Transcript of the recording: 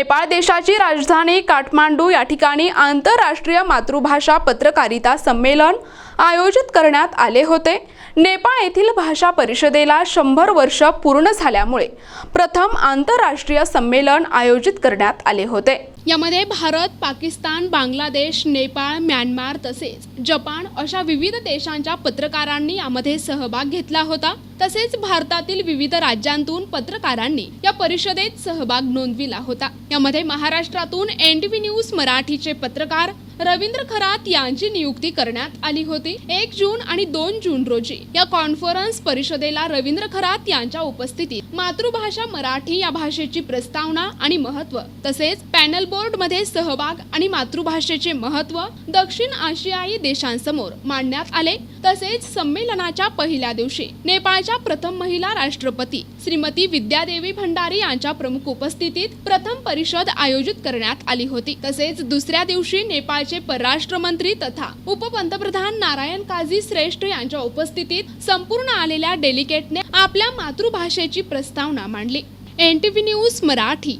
नेपाळ देशाची राजधानी काठमांडू या ठिकाणी आंतरराष्ट्रीय मातृभाषा पत्रकारिता संमेलन आयोजित करण्यात आले होते. नेपाळ येथील भाषा परिषदेला शंभर वर्ष पूर्ण झाल्यामुळे प्रथम आंतरराष्ट्रीय संमेलन आयोजित करण्यात आले होते. यामध्ये भारत पाकिस्तान बांगलादेश नेपाळ म्यानमार तसेच जपान अशा विविध देशांच्या पत्रकारांनी यामध्ये सहभाग घेतला होता. तसेच भारतातील विविध राज्यांतून पत्रकारांनी या परिषदेत सहभाग नोंदविला होता. यामध्ये महाराष्ट्रातून एन टी व्ही न्यूज मराठीचे पत्रकार रवींद्र खरात यांची नियुक्ती करण्यात आली होती. एक जून आणि दोन जून रोजी या कॉन्फरन्स परिषदेला रवींद्र खरात यांच्या उपस्थितीत मातृभाषा मराठी या भाषेची प्रस्तावना आणि महत्त्व तसेच पॅनल बोर्डमध्ये सहभाग आणि मातृभाषेचे महत्त्व दक्षिण आशियाई देशांसमोर मांडण्यात आले. तसेच संमेलनाच्या पहिल्या दिवशी नेपाळच्या प्रथम महिला राष्ट्रपती श्रीमती विद्यादेवी भंडारी यांच्या प्रमुख उपस्थितीत प्रथम परिषद आयोजित करण्यात आली होती. तसेच दुसऱ्या दिवशी नेपाळ नेपाळचे परराष्ट्र मंत्री तथा उपपंतप्रधान नारायण काझी श्रेष्ठ यांच्या उपस्थितीत संपूर्ण आलेल्या डेलिकेटने आपल्या मातृभाषेची प्रस्तावना मांडली. N T V news Marathi.